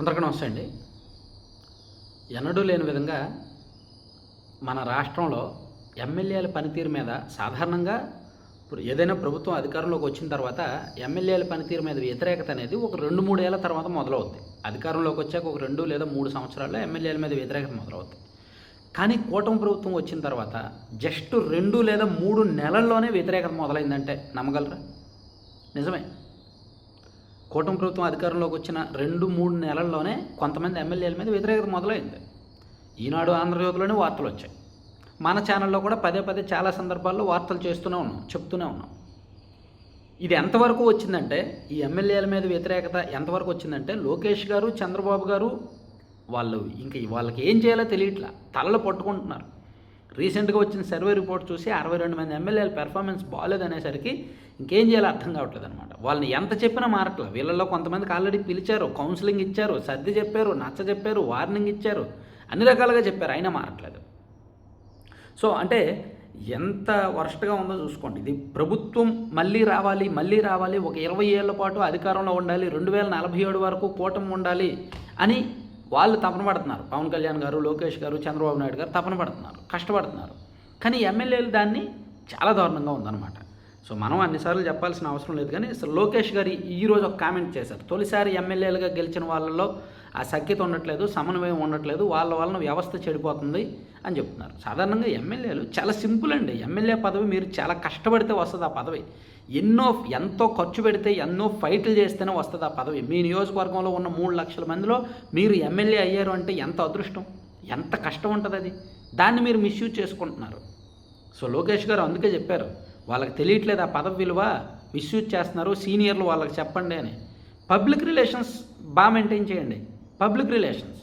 అందరికీ నమస్తే అండి ఎన్నడూ లేని విధంగా మన రాష్ట్రంలో ఎమ్మెల్యేల పనితీరు మీద సాధారణంగా ఇప్పుడు ఏదైనా ప్రభుత్వం అధికారంలోకి వచ్చిన తర్వాత ఎమ్మెల్యేల పనితీరు మీద వ్యతిరేకత అనేది ఒక రెండు మూడేళ్ళ తర్వాత మొదలవుద్ది. అధికారంలోకి వచ్చాక ఒక రెండు లేదా మూడు సంవత్సరాల్లో ఎమ్మెల్యేల మీద వ్యతిరేకత మొదలవుద్ది. కానీ కూటమి ప్రభుత్వం వచ్చిన తర్వాత జస్ట్ రెండు లేదా మూడు నెలల్లోనే వ్యతిరేకత మొదలైందంటే నమ్మగలరా? నిజమే. కూటమి ప్రభుత్వం అధికారంలోకి వచ్చిన రెండు మూడు నెలల్లోనే కొంతమంది ఎమ్మెల్యేల మీద వ్యతిరేకత మొదలైంది. ఈనాడు ఆంధ్రజ్యోతిలోనే వార్తలు వచ్చాయి. మన ఛానల్లో కూడా పదే పదే చాలా సందర్భాల్లో వార్తలు చేస్తూనే ఉన్నాం చెప్తూనే ఉన్నాం. ఇది ఎంతవరకు వచ్చిందంటే ఈ ఎమ్మెల్యేల మీద వ్యతిరేకత ఎంతవరకు వచ్చిందంటే లోకేష్ గారు చంద్రబాబు గారు వాళ్ళు ఇంక వాళ్ళకి ఏం చేయాలో తెలియట్లా తలలు పట్టుకుంటున్నారు. రీసెంట్గా వచ్చిన సర్వే రిపోర్ట్ చూసి అరవై రెండు మంది ఎమ్మెల్యేల పెర్ఫార్మెన్స్ బాగాలేదనేసరికి ఇంకేం చేయాలో అర్థం కావట్లేదు అనమాట వాళ్ళని ఎంత చెప్పినా మారట్లేదు వీళ్ళల్లో కొంతమందికి ఆల్రెడీ పిలిచారు కౌన్సిలింగ్ ఇచ్చారు సర్ది చెప్పారు నచ్చ చెప్పారు వార్నింగ్ ఇచ్చారు. అన్ని రకాలుగా చెప్పారు అయినా మారట్లేదు. సో అంటే ఎంత వరస్ట్గా ఉందో చూసుకోండి. ఇది ప్రభుత్వం మళ్ళీ రావాలి మళ్ళీ రావాలి ఒక ఇరవై ఏళ్ళ పాటు అధికారంలో ఉండాలి రెండు వేల నలభై ఏడు వరకు కూటమి ఉండాలి అని వాళ్ళు తపన పడుతున్నారు. పవన్ కళ్యాణ్ గారు లోకేష్ గారు చంద్రబాబు నాయుడు గారు తపన పడుతున్నారు కష్టపడుతున్నారు. కానీ ఎమ్మెల్యేలు దాన్ని చాలా దారుణంగా ఉందన్నమాట. సో మనం అన్నిసార్లు చెప్పాల్సిన అవసరం లేదు. కానీ లోకేష్ గారు ఈరోజు ఒక కామెంట్ చేశారు. తొలిసారి ఎమ్మెల్యేలుగా గెలిచిన వాళ్ళలో ఆ సఖ్యత ఉండట్లేదు సమన్వయం ఉండట్లేదు వాళ్ళ వలన వ్యవస్థ చెడిపోతుంది అని చెప్తున్నారు. సాధారణంగా ఎమ్మెల్యేలు చాలా సింపుల్ అండి. ఎమ్మెల్యే పదవి మీరు చాలా కష్టపడితే వస్తుంది ఆ పదవి. ఎన్నో ఎంతో ఖర్చు పెడితే ఎన్నో ఫైట్లు చేస్తేనే వస్తుంది ఆ పదవి. మీ నియోజకవర్గంలో ఉన్న మూడు లక్షల మందిలో మీరు ఎమ్మెల్యే అయ్యారు అంటే ఎంత అదృష్టం? ఎంత కష్టం ఉంటుంది అది? దాన్ని మీరు మిస్యూజ్ చేసుకుంటున్నారు. సో లోకేష్ గారు అందుకే చెప్పారు. వాళ్ళకి తెలియట్లేదు ఆ పదవి విలువ మిస్యూజ్ చేస్తున్నారు సీనియర్లు వాళ్ళకి చెప్పండి అని. పబ్లిక్ రిలేషన్స్ బాగా మెయింటైన్ చేయండి. Public relations.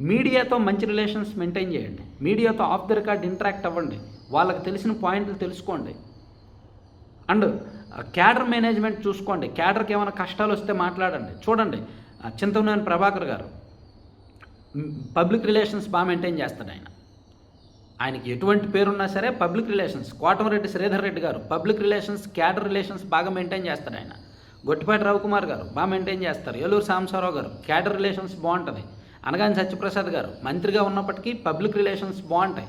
మీడియాతో మంచి రిలేషన్స్ మెయింటైన్ చేయండి. మీడియాతో ఆఫ్ ద రికార్డ్ ఇంటరాక్ట్ అవ్వండి. వాళ్ళకి తెలిసిన పాయింట్లు తెలుసుకోండి. అండ్ క్యాడర్ మేనేజ్మెంట్ చూసుకోండి. క్యాడర్కి ఏమైనా కష్టాలు వస్తే మాట్లాడండి. చూడండి చింతమనేని ప్రభాకర్ గారు పబ్లిక్ రిలేషన్స్ బాగా మెయింటైన్ చేస్తాడు ఆయన. ఆయనకి ఎటువంటి పేరున్నా సరే పబ్లిక్ రిలేషన్స్ కోటమరెడ్డి శ్రీధర్ రెడ్డి గారు పబ్లిక్ రిలేషన్స్ క్యాడర్ రిలేషన్స్ బాగా మెయింటైన్ చేస్తారు ఆయన. గొట్టిపాటి రవికుమార్ గారు బాగా మెయింటైన్ చేస్తారు. ఏలూరు సాంబశివరావు గారు క్యాడర్ రిలేషన్స్ బాగుంటుంది. అనగాని సత్యప్రసాద్ గారు మంత్రిగా ఉన్నప్పటికీ పబ్లిక్ రిలేషన్స్ బాగుంటాయి.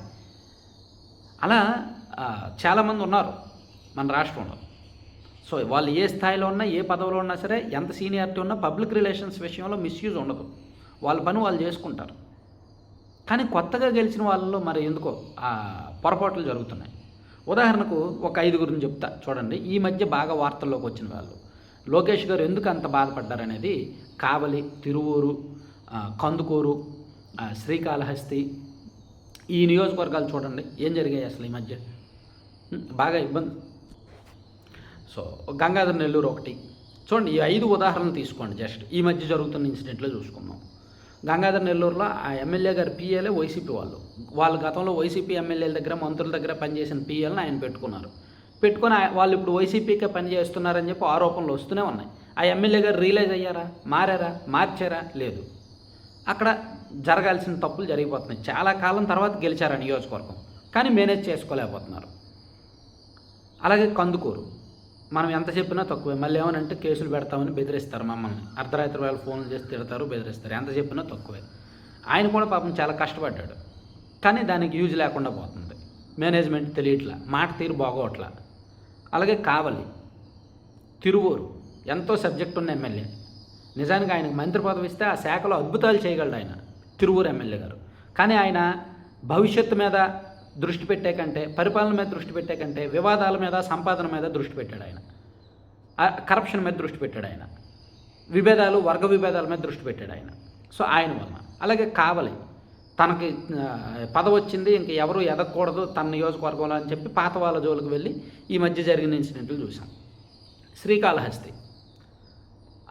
అలా చాలామంది ఉన్నారు మన రాష్ట్రంలో. సో వాళ్ళు ఏ స్థాయిలో ఉన్నా ఏ పదవిలో ఉన్నా సరే ఎంత సీనియారిటీ ఉన్నా పబ్లిక్ రిలేషన్స్ విషయంలో మిస్యూజ్ ఉండదు. వాళ్ళ పని వాళ్ళు చేసుకుంటారు. కానీ కొత్తగా గెలిచిన వాళ్ళలో మరి ఎందుకో ఆ పొరపాట్లు జరుగుతున్నాయి. ఉదాహరణకు ఒక ఐదుగురిని చెప్తా చూడండి. ఈ మధ్య బాగా వార్తల్లోకి వచ్చిన వాళ్ళు. లోకేష్ గారు ఎందుకు అంత బాధపడ్డారనేది కావలి తిరువూరు కందుకూరు శ్రీకాళహస్తి ఈ నియోజకవర్గాలు చూడండి. ఏం జరిగాయి అసలు ఈ మధ్య? బాగా ఇబ్బంది. సో గంగాధర నెల్లూరు ఒకటి. చూడండి ఈ ఐదు ఉదాహరణలు తీసుకోండి జస్ట్. ఈ మధ్య జరుగుతున్న ఇన్సిడెంట్లో చూసుకుందాం. గంగాధర్ నెల్లూరులో ఆ ఎమ్మెల్యే గారి పిఏలే వైసీపీ వాళ్ళు. వాళ్ళు గతంలో వైసీపీ ఎమ్మెల్యేల దగ్గర మంత్రుల దగ్గర పనిచేసిన పిఏలను ఆయన పెట్టుకున్నారు. పెట్టుకొని వాళ్ళు ఇప్పుడు వైసీపీకే పనిచేస్తున్నారని చెప్పి ఆరోపణలు వస్తూనే ఉన్నాయి. ఆ ఎమ్మెల్యే గారు రియలైజ్ అయ్యారా? మారారా? మార్చారా? లేదు. అక్కడ జరగాల్సిన తప్పులు జరిగిపోతున్నాయి. చాలా కాలం తర్వాత గెలిచారు ఆ నియోజకవర్గం. కానీ మేనేజ్ చేసుకోలేకపోతున్నారు. అలాగే కందుకూరు. మనం ఎంత చెప్పినా తక్కువే. మళ్ళీ ఏమనంటే కేసులు పెడతామని బెదిరిస్తారు మమ్మల్ని. అర్ధరాత్రి వేళ ఫోన్లు చేసి తిడతారు బెదిరిస్తారు. ఎంత చెప్పినా తక్కువే. ఆయన కూడా పాపం చాలా కష్టపడ్డాడు. కానీ దానికి యూజ్ లేకుండా పోతుంది. మేనేజ్మెంట్ తెలియట్లా. మాట తీరు బాగోట్లా. అలాగే కావలి తిరువూరు ఎంతో సబ్జెక్ట్ ఉన్న ఎమ్మెల్యే. నిజానికి ఆయనకు మంత్రి పదవి ఇస్తే ఆ శాఖలో అద్భుతాలు చేయగలడు ఆయన తిరువూరు ఎమ్మెల్యే గారు. కానీ ఆయన భవిష్యత్తు మీద దృష్టి పెట్టే కంటే పరిపాలన మీద దృష్టి పెట్టే కంటే వివాదాల మీద సంపాదన మీద దృష్టి పెట్టాడు ఆయన. కరప్షన్ మీద దృష్టి పెట్టాడు ఆయన. విభేదాలు వర్గ విభేదాల మీద దృష్టి పెట్టాడు ఆయన. సో ఆయన వలన. అలాగే కావలి. తనకి పదవి వచ్చింది ఇంక ఎవరు ఎదగకూడదు తన నియోజకవర్గంలో అని చెప్పి పాత వాళ్ళ జోలికి వెళ్ళి ఈ మధ్య జరిగిన ఇన్సిడెంట్లు చూసాం శ్రీకాళహస్తి.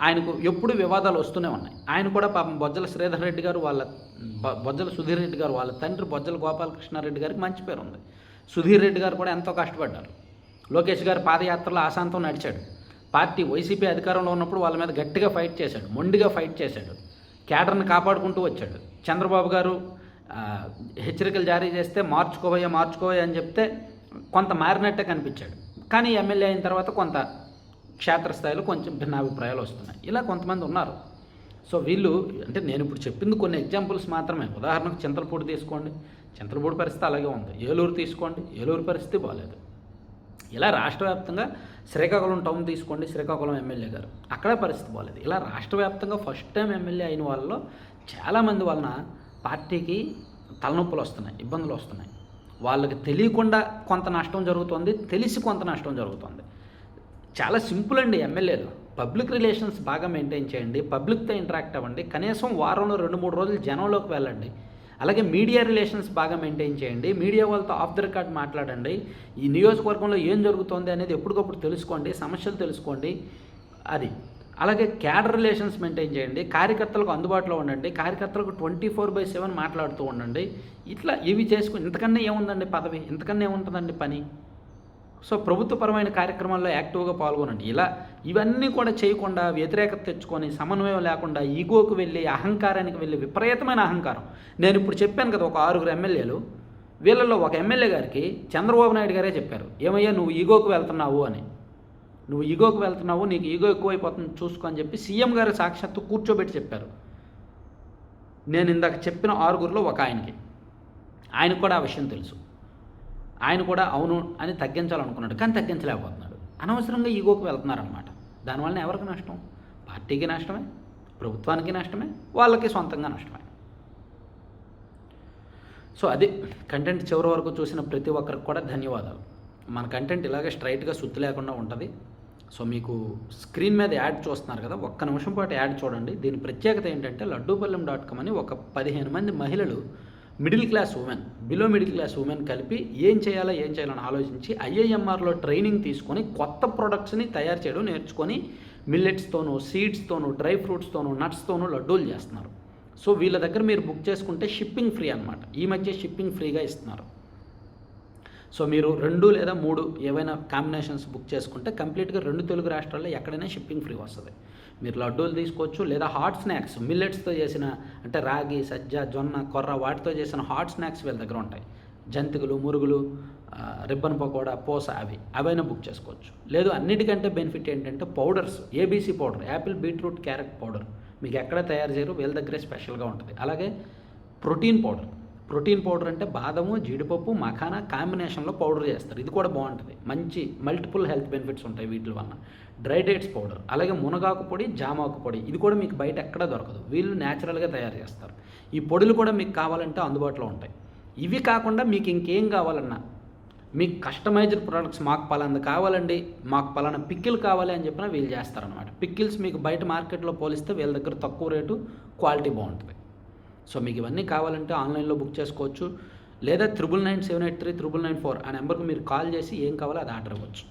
ఆయనకు ఎప్పుడు వివాదాలు వస్తూనే ఉన్నాయి. ఆయన కూడా పాపం బొజ్జల శ్రీధర్ రెడ్డి గారు వాళ్ళ బొజ్జల సుధీర్ రెడ్డి గారు వాళ్ళ తండ్రి బొజ్జల గోపాలకృష్ణారెడ్డి గారికి మంచి పేరు ఉంది. సుధీర్ రెడ్డి గారు కూడా ఎంతో కష్టపడ్డారు. లోకేష్ గారు పాదయాత్రలో ఆశాంతం నడిచాడు. పార్టీ వైసీపీ అధికారంలో ఉన్నప్పుడు వాళ్ళ మీద గట్టిగా ఫైట్ చేశాడు మొండిగా ఫైట్ చేశాడు క్యాడర్ని కాపాడుకుంటూ వచ్చాడు. చంద్రబాబు గారు హెచ్చరికలు జారీ చేస్తే మార్చుకోవయ్యా మార్చుకోవయ్యా అని చెప్తే కొంత మారినట్టే కనిపించాడు. కానీ ఎమ్మెల్యే అయిన తర్వాత కొంత క్షేత్రస్థాయిలో కొంచెం భిన్నాభిప్రాయాలు వస్తున్నాయి. ఇలా కొంతమంది ఉన్నారు. సో వీళ్ళు అంటే నేను ఇప్పుడు చెప్పింది కొన్ని ఎగ్జాంపుల్స్ మాత్రమే. ఉదాహరణకు చింతలపూడి తీసుకోండి. చింతలపూడి పరిస్థితి అలాగే ఉంది. ఏలూరు తీసుకోండి. ఏలూరు పరిస్థితి బాగాలేదు ఇలా రాష్ట్ర వ్యాప్తంగా శ్రీకాకుళం టౌన్ తీసుకోండి. శ్రీకాకుళం ఎమ్మెల్యే గారు. అక్కడ పరిస్థితి బాగాలేదు ఇలా రాష్ట్ర వ్యాప్తంగా ఫస్ట్ టైం ఎమ్మెల్యే అయిన వాళ్ళలో చాలామంది వలన పార్టీకి తలనొప్పులు వస్తున్నాయి. ఇబ్బందులు వస్తున్నాయి. వాళ్ళకి తెలియకుండా కొంత నష్టం జరుగుతుంది. తెలిసి కొంత నష్టం జరుగుతుంది. చాలా సింపుల్ అండి ఎమ్మెల్యేలు. పబ్లిక్ రిలేషన్స్ బాగా మెయింటైన్ చేయండి పబ్లిక్తో ఇంటరాక్ట్ అవ్వండి కనీసం వారంలో రెండు మూడు రోజులు జనంలోకి వెళ్ళండి. అలాగే మీడియా రిలేషన్స్ బాగా మెయింటైన్ చేయండి మీడియా వాళ్ళతో ఆఫ్ ద రికార్డ్ మాట్లాడండి. ఈ నియోజకవర్గంలో ఏం జరుగుతోంది అనేది ఎప్పటికప్పుడు తెలుసుకోండి సమస్యలు తెలుసుకోండి అది. అలాగే క్యాడర్ రిలేషన్స్ మెయింటైన్ చేయండి కార్యకర్తలకు అందుబాటులో ఉండండి కార్యకర్తలకు ట్వంటీ ఫోర్ బై సెవెన్ మాట్లాడుతూ ఉండండి. ఇట్లా ఇవి చేసుకుని ఇంతకన్నా ఏముందండి పదవి? ఇంతకన్నా ఏముంటుందండి పని? సో ప్రభుత్వపరమైన కార్యక్రమాల్లో యాక్టివ్గా పాల్గొనండి. ఇలా ఇవన్నీ కూడా చేయకుండా వ్యతిరేకత తెచ్చుకొని సమన్వయం లేకుండా ఈగోకు వెళ్ళి అహంకారానికి వెళ్ళి విపరీతమైన అహంకారం. నేను ఇప్పుడు చెప్పాను కదా ఒక ఆరుగురు ఎమ్మెల్యేలు వీళ్ళల్లో ఒక ఎమ్మెల్యే గారికి చంద్రబాబు నాయుడు గారే చెప్పారు. ఏమయ్యా నువ్వు ఈగోకు వెళ్తున్నావు అని. నువ్వు ఈగోకు వెళ్తున్నావు నీకు ఈగో ఎక్కువైపోతుంది చూసుకో అని చెప్పి సీఎం గారు సాక్షాత్తు కూర్చోబెట్టి చెప్పారు. నేను ఇందాక చెప్పిన ఆరుగురిలో ఒక ఆయనకి. ఆయనకు కూడా ఆ విషయం తెలుసు. ఆయన కూడా అవును అని తగ్గించాలనుకున్నాడు కానీ తగ్గించలేకపోతున్నాడు. అనవసరంగా ఈగోకి వెళ్తున్నారనమాట దానివల్ల ఎవరికి నష్టం? పార్టీకి నష్టమే? ప్రభుత్వానికి నష్టమే? వాళ్ళకి సొంతంగా నష్టమే. సో అది కంటెంట్ చివరి వరకు చూసిన ప్రతి ఒక్కరికి కూడా ధన్యవాదాలు. మన కంటెంట్ ఇలాగే స్ట్రైట్గా సుత్తి లేకుండా ఉంటుంది. సో మీకు స్క్రీన్ మీద యాడ్ చూస్తున్నారు కదా ఒక్క నిమిషం పాటు యాడ్ చూడండి. దీని ప్రత్యేకత ఏంటంటే లడ్డూపల్లెం డాట్ కామ్ అని ఒక పదిహేను మంది మహిళలు middle class women below middle class women కలిపి ఏం చేయాలో ఏం చేయాలని ఆలోచించి ఐఐఎంఆర్లో ట్రైనింగ్ తీసుకొని కొత్త ప్రొడక్ట్స్ని తయారు చేయడం నేర్చుకొని మిల్లెట్స్తోనూ సీడ్స్తోనూ డ్రై ఫ్రూట్స్తోనూ నట్స్తోనూ లడ్డూలు చేస్తున్నారు. సో వీళ్ళ దగ్గర మీరు బుక్ చేసుకుంటే షిప్పింగ్ ఫ్రీ అనమాట ఈ మధ్య షిప్పింగ్ ఫ్రీగా ఇస్తున్నారు. సో మీరు రెండు లేదా మూడు ఏవైనా కాంబినేషన్స్ బుక్ చేసుకుంటే కంప్లీట్గా రెండు తెలుగు రాష్ట్రాల్లో ఎక్కడైనా షిప్పింగ్ ఫ్రీ వస్తుంది. మీరు లడ్డూలు తీసుకోవచ్చు లేదా హాట్ స్నాక్స్ మిల్లెట్స్తో చేసిన అంటే రాగి సజ్జ జొన్న కొర్ర వాటితో చేసిన హాట్ స్నాక్స్ వీళ్ళ దగ్గర ఉంటాయి. జంతికలు మురుగులు రిబ్బన్ పకోడా పోస అవి. అవైనా బుక్ చేసుకోవచ్చు. లేదు అన్నిటికంటే బెనిఫిట్ ఏంటంటే powders ABC powder apple beetroot carrot powder. మీకు ఎక్కడ తయారు చేయరు వీళ్ళ దగ్గరే స్పెషల్గా ఉంటుంది. అలాగే ప్రోటీన్ పౌడర్. ప్రోటీన్ పౌడర్ అంటే బాదము జీడిపప్పు మఖానా కాంబినేషన్లో పౌడర్ చేస్తారు. ఇది కూడా బాగుంటుంది. మంచి మల్టిపుల్ హెల్త్ బెనిఫిట్స్ ఉంటాయి వీటి వల్ల డ్రై డేట్స్ పౌడర్ అలాగే మునగాకు పొడి జామాకు పొడి. ఇది కూడా మీకు బయట ఎక్కడా దొరకదు. వీళ్ళు న్యాచురల్గా తయారు చేస్తారు. ఈ పొడులు కూడా మీకు కావాలంటే అందుబాటులో ఉంటాయి. ఇవి కాకుండా మీకు ఇంకేం కావాలన్నా మీకు కస్టమైజ్డ్ ప్రొడక్ట్స్ మాకు పలాంది కావాలండి మాకు పలానా పిక్కిల్ కావాలి అని చెప్పినా వీళ్ళు చేస్తారనమాట పిక్కిల్స్ మీకు బయట మార్కెట్లో పోలిస్తే వీళ్ళ దగ్గర తక్కువ రేటు క్వాలిటీ బాగుంటుంది. సో మీకు ఇవన్నీ కావాలంటే ఆన్లైన్లో బుక్ చేసుకోవచ్చు. లేదా triple nine seven eight three triple nine four ఆ నెంబర్కి మీరు కాల్ చేసి ఏం కావాలో అది ఆర్డర్ ఇవ్వచ్చు